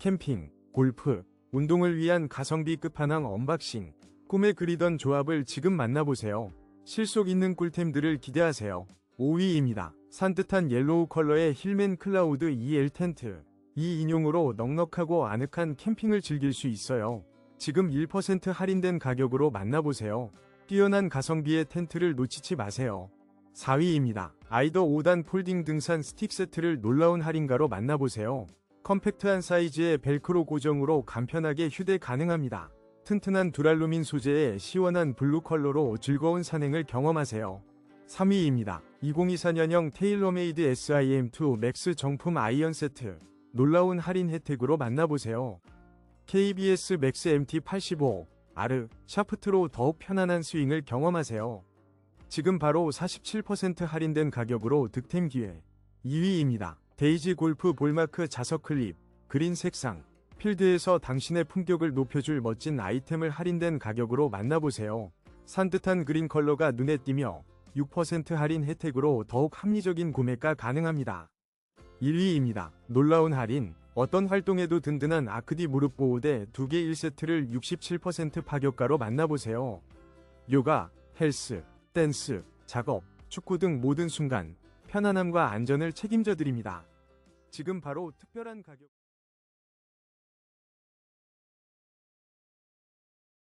캠핑, 골프, 운동을 위한 가성비 끝판왕 언박싱. 꿈에 그리던 조합을 지금 만나보세요. 실속 있는 꿀템들을 기대하세요. 5위입니다. 산뜻한 옐로우 컬러의 힐맨 클라우드 EL 텐트. 이 인용으로 넉넉하고 아늑한 캠핑을 즐길 수 있어요. 지금 1% 할인된 가격으로 만나보세요. 뛰어난 가성비의 텐트를 놓치지 마세요. 4위입니다. 아이더 5단 폴딩 등산 스틱 세트를 놀라운 할인가로 만나보세요. 컴팩트한 사이즈의 벨크로 고정으로 간편하게 휴대 가능합니다. 튼튼한 두랄루민 소재의 시원한 블루 컬러로 즐거운 산행을 경험하세요. 3위입니다. 2024년형 테일러메이드 SIM2 맥스 정품 아이언 세트. 놀라운 할인 혜택으로 만나보세요. KBS 맥스 MT85 아르 샤프트로 더욱 편안한 스윙을 경험하세요. 지금 바로 47% 할인된 가격으로 득템 기회. 2위입니다. 데이지 골프 볼마크 자석 클립, 그린 색상, 필드에서 당신의 품격을 높여줄 멋진 아이템을 할인된 가격으로 만나보세요. 산뜻한 그린 컬러가 눈에 띄며 6% 할인 혜택으로 더욱 합리적인 구매가 가능합니다. 1위입니다. 놀라운 할인, 어떤 활동에도 든든한 아크디 무릎 보호대 2개 1세트를 67% 파격가로 만나보세요. 요가, 헬스, 댄스, 작업, 축구 등 모든 순간 편안함과 안전을 책임져 드립니다. 지금 바로 특별한 가격